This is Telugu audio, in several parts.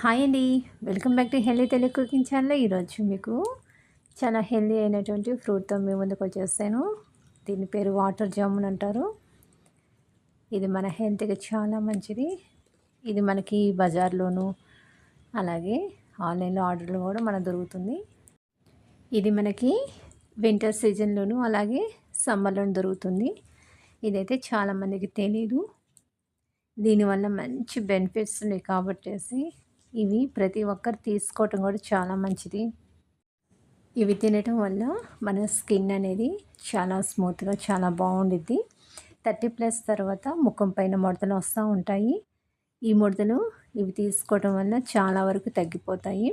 హాయ్ అండి. Welcome back to healthy Telugu cooking channel. ఈరోజు మీకు చాలా హెల్దీ అయినటువంటి ఫ్రూట్తో మీ ముందుకు వచ్చేస్తాను. దీని పేరు వాటర్ జామున్ అంటారు. ఇది మన హెల్త్కి చాలా మంచిది. ఇది మనకి బజార్లోను అలాగే ఆన్లైన్లో ఆర్డర్లు కూడా మనకు దొరుకుతుంది. ఇది మనకి వింటర్ సీజన్లోను అలాగే సమ్మర్లోను దొరుకుతుంది. ఇదైతే చాలామందికి తెలీదు. దీనివల్ల మంచి బెనిఫిట్స్ ఉన్నాయి కాబట్టి ఇవి ప్రతి ఒక్కరు తీసుకోవటం కూడా చాలా మంచిది. ఇవి తినటం వల్ల మన స్కిన్ అనేది చాలా స్మూత్గా చాలా బాగుండిద్ది. థర్టీ ప్లస్ తర్వాత ముఖం పైన ముడతలు వస్తూ ఉంటాయి. ఈ ముడతలు ఇవి తీసుకోవటం వల్ల చాలా వరకు తగ్గిపోతాయి.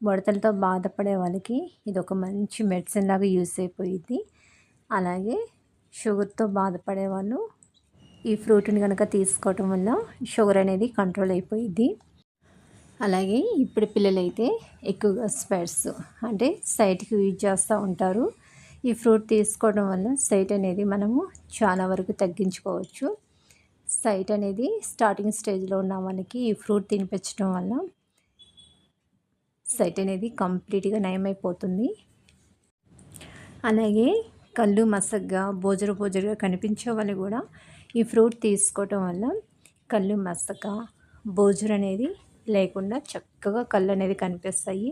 ముడతలతో బాధపడే వాళ్ళకి ఇది ఒక మంచి మెడిసిన్ లాగా యూస్ అయిపోయింది అలాగే షుగర్తో బాధపడే వాళ్ళు ఈ ఫ్రూట్ని కనుక తీసుకోవటం వల్ల షుగర్ అనేది కంట్రోల్ అయిపోయింది అలాగే ఇప్పుడు పిల్లలైతే ఎక్కువగా స్పెట్స్ అంటే సైట్కి యూజ్ చేస్తూ ఉంటారు. ఈ ఫ్రూట్ తీసుకోవడం వల్ల సైట్ అనేది మనము చాలా వరకు తగ్గించుకోవచ్చు. సైట్ అనేది స్టార్టింగ్ స్టేజ్లో ఉన్న వాళ్ళకి ఈ ఫ్రూట్ తినిపించడం వల్ల సైట్ అనేది కంప్లీట్గా నయమైపోతుంది. అలాగే కళ్ళు మసగ్గా బోజరు బోజరుగా కనిపించే వాళ్ళు కూడా ఈ ఫ్రూట్ తీసుకోవటం వల్ల కళ్ళు మసక బోజరు అనేది లేకుండా చక్కగా కళ్ళు అనేది కనిపిస్తాయి.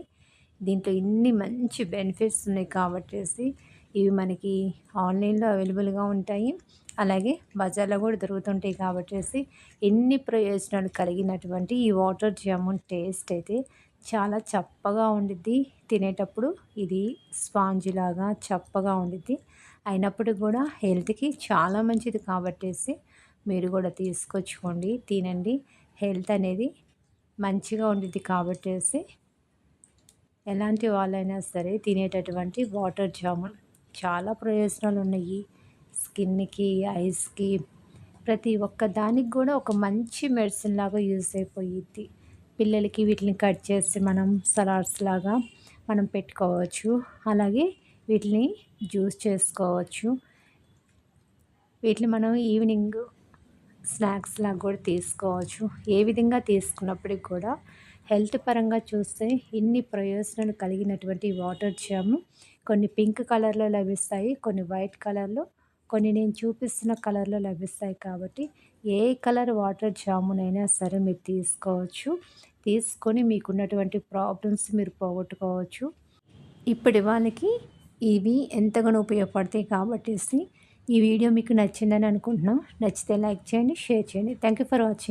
దీంట్లో ఇన్ని మంచి బెనిఫిట్స్ ఉన్నాయి కాబట్టి ఇవి మనకి ఆన్లైన్లో అవైలబుల్గా ఉంటాయి. అలాగే బజార్లో కూడా దొరుకుతుంటాయి కాబట్టి ఎన్ని ప్రయోజనాలు కలిగినటువంటి ఈ వాటర్ జామున్ టేస్ట్ అయితే చాలా చప్పగా ఉండిద్ది. తినేటప్పుడు ఇది స్పాంజ్ లాగా చప్పగా ఉండిద్ది. అయినప్పటికి కూడా హెల్త్కి చాలా మంచిది కాబట్టేసి మీరు కూడా తీసుకొచ్చుకోండి తినండి. హెల్త్ అనేది మంచిగా ఉండిద్ది కాబట్టేసి ఎలాంటి వాళ్ళైనా సరే తినేటటువంటి వాటర్ జామున్ చాలా ప్రయోజనాలు ఉన్నాయి. స్కిన్కి ఐస్కి ప్రతి ఒక్క దానికి కూడా ఒక మంచి మెడిసిన్ లాగా యూజ్ అయిపోయిద్ది. పిల్లలకి వీటిని కట్ చేసి మనం సలాడ్స్ లాగా మనం పెట్టుకోవచ్చు. అలాగే వీటిని జ్యూస్ చేసుకోవచ్చు. వీటిని మనం ఈవినింగ్ స్నాక్స్ లాగా కూడా తీసుకోవచ్చు. ఏ విధంగా తీసుకున్నప్పటికి కూడా హెల్త్ పరంగా చూస్తే ఇన్ని ప్రయోజనాలు కలిగినటువంటి వాటర్ జాము. కొన్ని పింక్ కలర్లో లభిస్తాయి కొన్ని వైట్ కలర్లో కొన్ని నేను చూపిస్తున్న కలర్లో లభిస్తాయి కాబట్టి ఏ కలర్ వాటర్ జామునైనా సరే మీరు తీసుకోవచ్చు. తీసుకొని మీకున్నటువంటి ప్రాబ్లమ్స్ మీరు పోగొట్టుకోవచ్చు. ఇప్పటి వాళ్ళకి ఇవి ఎంతగానో ఉపయోగపడతాయి కాబట్టి ఈ వీడియో మీకు నచ్చిందని అనుకుంటున్నాం. నచ్చితే లైక్ చేయండి షేర్ చేయండి. Thank you for watching